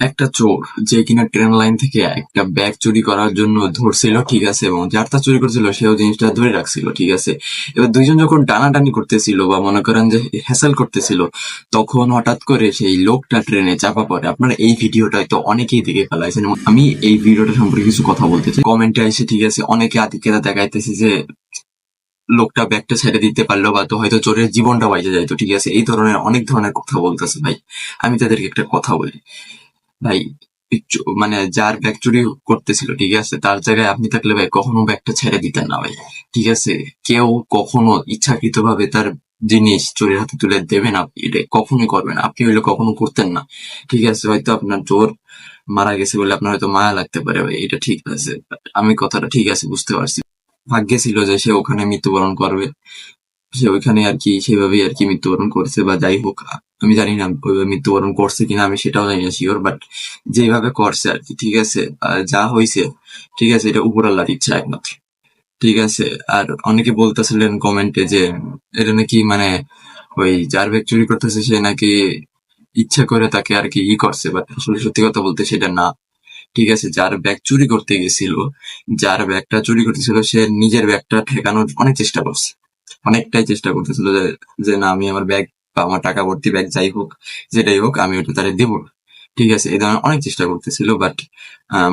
একটা চোর যে কিনা ট্রেন লাইন থেকে একটা ব্যাগ চুরি করার জন্য ধরছিল, ঠিক আছে, এবং যার তা চুরি করছিল, সেও জিনিসটা ধরে রাখছিল, ঠিক আছে। এবার দুইজন যখন টানাটানি করতেছিল বা মনে করেন যে হ্যাসেল করতেছিল, তখন হঠাৎ করে সেই লোকটা ট্রেনে চাপা পড়ে। আপনারা এই ভিডিওটা তো অনেকেই দেখে ফেলাইছেন। আমি এই ভিডিওটা সম্পর্কে কিছু কথা বলতে চাই। কমেন্টে এসে, ঠিক আছে, অনেকে আদিকেরা দেখাইতেছে যে লোকটা ব্যাগটা ছেড়ে দিতে পারল বা তো হয়তো চোরের জীবনটা বাইজে যাইতো, ঠিক আছে। এই ধরনের অনেক ধরনের কথা বলতেছে ভাই। আমি তাদেরকে একটা কথা বলি। ভাই মানে যার ব্যাগ চুরি করতেছিল, ঠিক আছে? তার জায়গায় আপনি থাকলে ভাই কখনো ব্যাগটা ছেড়ে দিতেন না ভাই, ঠিক আছে? কেউ কখনো ইচ্ছাকৃত ভাবে তার জিনিস চোরের হাতে তুলে দেবে না, এটা কখনোই করবেন আপনি হইলে কখনো করতেন না, ঠিক আছে? হয়তো আপনার চোর মারা গেছে বলে আপনার হয়তো মায়া লাগতে পারে ভাই, এটা ঠিক আছে। আমি কথাটা ঠিক আছে, বুঝতে পারছি। ভাগ্যে ছিল যে সে ওখানে মৃত্যুবরণ করবে, সে ওইখানে আর কি, সেভাবেই আর কি মৃত্যুবরণ করছে বা যাই হোক আমি জানি না ওইভাবে মৃত্যুবরণ করছে কিনা, আমি সেটাও জানি না শিওর বাট যেভাবে করছে আর কি, ঠিক আছে? যা হয়েছে ঠিক আছে, এটা উপর উপরাল্লার ইচ্ছা একমাত্র। ঠিক আছে? আর অনেকে বলতেছিলেন কমেন্টে যে, এটা নাকি মানে ওই যার ব্যাগ চুরি করতেছে, সে নাকি ইচ্ছা করে তাকে আর কি ই করছে বাট আসলে সত্যি কথা বলতে সেটা না। ঠিক আছে? যার ব্যাগ চুরি করতে গেছিল, যার ব্যাগটা চুরি করতেছিল, সে নিজের ব্যাগটা ঠেকানোর অনেক চেষ্টা করছে। অনেকটাই চেষ্টা করতেছিল যে না, আমি আমার ব্যাগ বা আমার টাকা ভর্তি ব্যাগ যাই হোক, যেটাই হোক, আমি ওটা তারে দেবো। ঠিক আছে, এই ধরনের অনেক চেষ্টা করতেছিল বাট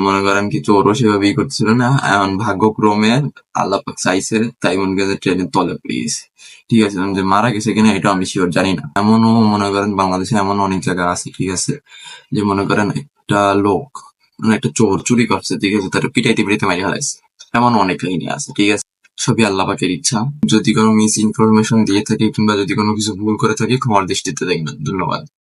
মনে করেন কি চোরও সেভাবেই করতেছিল না। এমন ভাগ্যক্রমে আল্লাহ চাইছে, তাই মনে করেন ট্রেনের তলে পড়ে গেছে। ঠিক আছে, যে মারা গেছে কিনা এটা আমি শিওর জানি না। এমনও মনে করেন বাংলাদেশে এমন অনেক জায়গা আছে, ঠিক আছে, যে মনে করেন একটা লোক মানে একটা চোর চুরি করছে, ঠিক আছে, তার পিটাইতে পিটাইতে মারি হারাইছে এমন অনেক কাহিনী আছে, ঠিক আছে। সবই আল্লাহ পাকের ইচ্ছা। যদি কোনো মিস ইনফরমেশন দিয়ে থাকি কিংবা যদি কোনো কিছু ভুল করে থাকি, ক্ষমার দৃষ্টিতে দেখবেন। ধন্যবাদ।